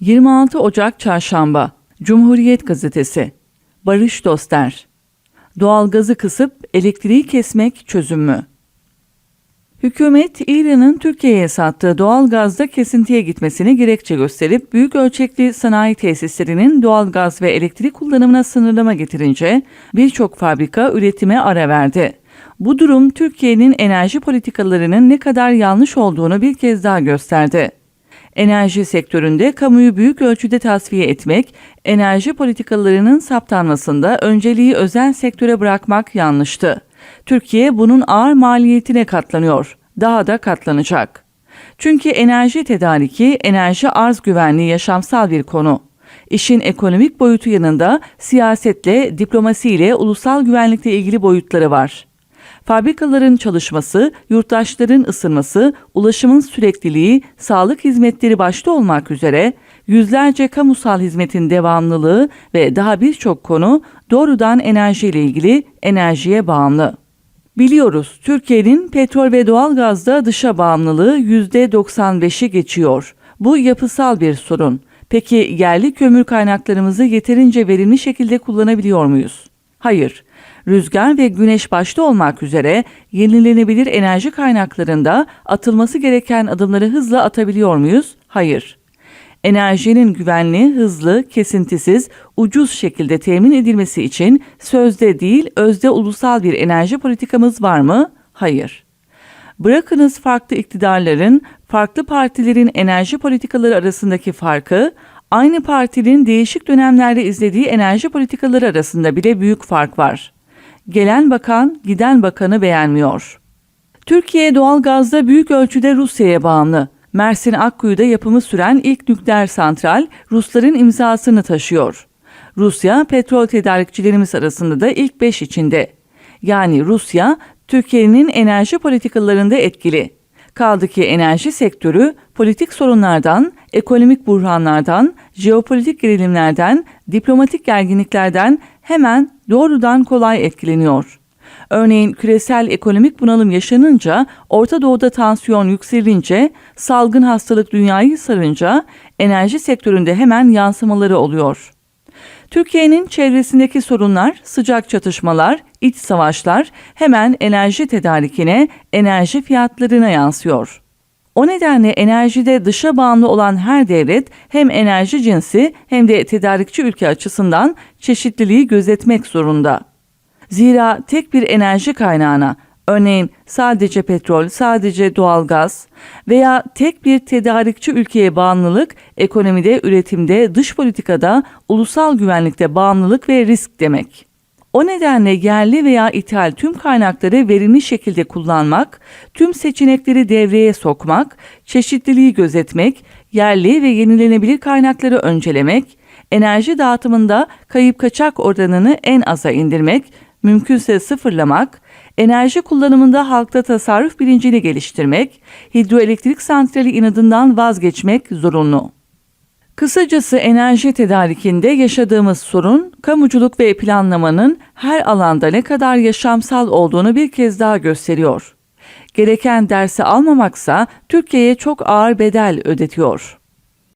26 Ocak Çarşamba Cumhuriyet Gazetesi Barış Doster Doğalgazı kısıp elektriği kesmek çözüm mü? Hükümet, İran'ın Türkiye'ye sattığı doğalgazda kesintiye gitmesini gerekçe gösterip büyük ölçekli sanayi tesislerinin doğalgaz ve elektrik kullanımına sınırlama getirince birçok fabrika üretime ara verdi. Bu durum Türkiye'nin enerji politikalarının ne kadar yanlış olduğunu bir kez daha gösterdi. Enerji sektöründe kamuyu büyük ölçüde tasfiye etmek, enerji politikalarının saptanmasında önceliği özel sektöre bırakmak yanlıştı. Türkiye bunun ağır maliyetine katlanıyor. Daha da katlanacak. Çünkü enerji tedariki, enerji arz güvenliği yaşamsal bir konu. İşin ekonomik boyutu yanında siyasetle, diplomasiyle, ulusal güvenlikle ilgili boyutları var. Fabrikaların çalışması, yurttaşların ısınması, ulaşımın sürekliliği, sağlık hizmetleri başta olmak üzere yüzlerce kamusal hizmetin devamlılığı ve daha birçok konu doğrudan enerjiyle ilgili enerjiye bağımlı. Biliyoruz Türkiye'nin petrol ve doğalgazda dışa bağımlılığı %95'i geçiyor. Bu yapısal bir sorun. Peki yerli kömür kaynaklarımızı yeterince verimli şekilde kullanabiliyor muyuz? Hayır. Rüzgar ve güneş başta olmak üzere yenilenebilir enerji kaynaklarında atılması gereken adımları hızla atabiliyor muyuz? Hayır. Enerjinin güvenli, hızlı, kesintisiz, ucuz şekilde temin edilmesi için sözde değil, özde ulusal bir enerji politikamız var mı? Hayır. Bırakınız farklı iktidarların, farklı partilerin enerji politikaları arasındaki farkı, aynı partinin değişik dönemlerde izlediği enerji politikaları arasında bile büyük fark var. Gelen bakan, giden bakanı beğenmiyor. Türkiye doğalgazda büyük ölçüde Rusya'ya bağımlı. Mersin Akkuyu'da yapımı süren ilk nükleer santral Rusların imzasını taşıyor. Rusya petrol tedarikçilerimiz arasında da ilk 5 içinde. Yani Rusya Türkiye'nin enerji politikalarında etkili. Kaldı ki enerji sektörü politik sorunlardan, ekonomik buhranlardan, jeopolitik gerilimlerden, diplomatik gerginliklerden hemen doğrudan kolay etkileniyor. Örneğin küresel ekonomik bunalım yaşanınca, Orta Doğu'da tansiyon yükselince, salgın hastalık dünyayı sarınca enerji sektöründe hemen yansımaları oluyor. Türkiye'nin çevresindeki sorunlar, sıcak çatışmalar, iç savaşlar hemen enerji tedarikine, enerji fiyatlarına yansıyor. O nedenle enerjide dışa bağımlı olan her devlet hem enerji cinsi hem de tedarikçi ülke açısından çeşitliliği gözetmek zorunda. Zira tek bir enerji kaynağına, örneğin sadece petrol, sadece doğalgaz veya tek bir tedarikçi ülkeye bağımlılık ekonomide, üretimde, dış politikada, ulusal güvenlikte bağımlılık ve risk demek. O nedenle yerli veya ithal tüm kaynakları verimli şekilde kullanmak, tüm seçenekleri devreye sokmak, çeşitliliği gözetmek, yerli ve yenilenebilir kaynakları öncelemek, enerji dağıtımında kayıp kaçak oranını en aza indirmek, mümkünse sıfırlamak, enerji kullanımında halkta tasarruf bilincini geliştirmek, hidroelektrik santrali inadından vazgeçmek zorunlu. Kısacası enerji tedarikinde yaşadığımız sorun, kamuculuk ve planlamanın her alanda ne kadar yaşamsal olduğunu bir kez daha gösteriyor. Gereken dersi almamaksa Türkiye'ye çok ağır bedel ödetiyor.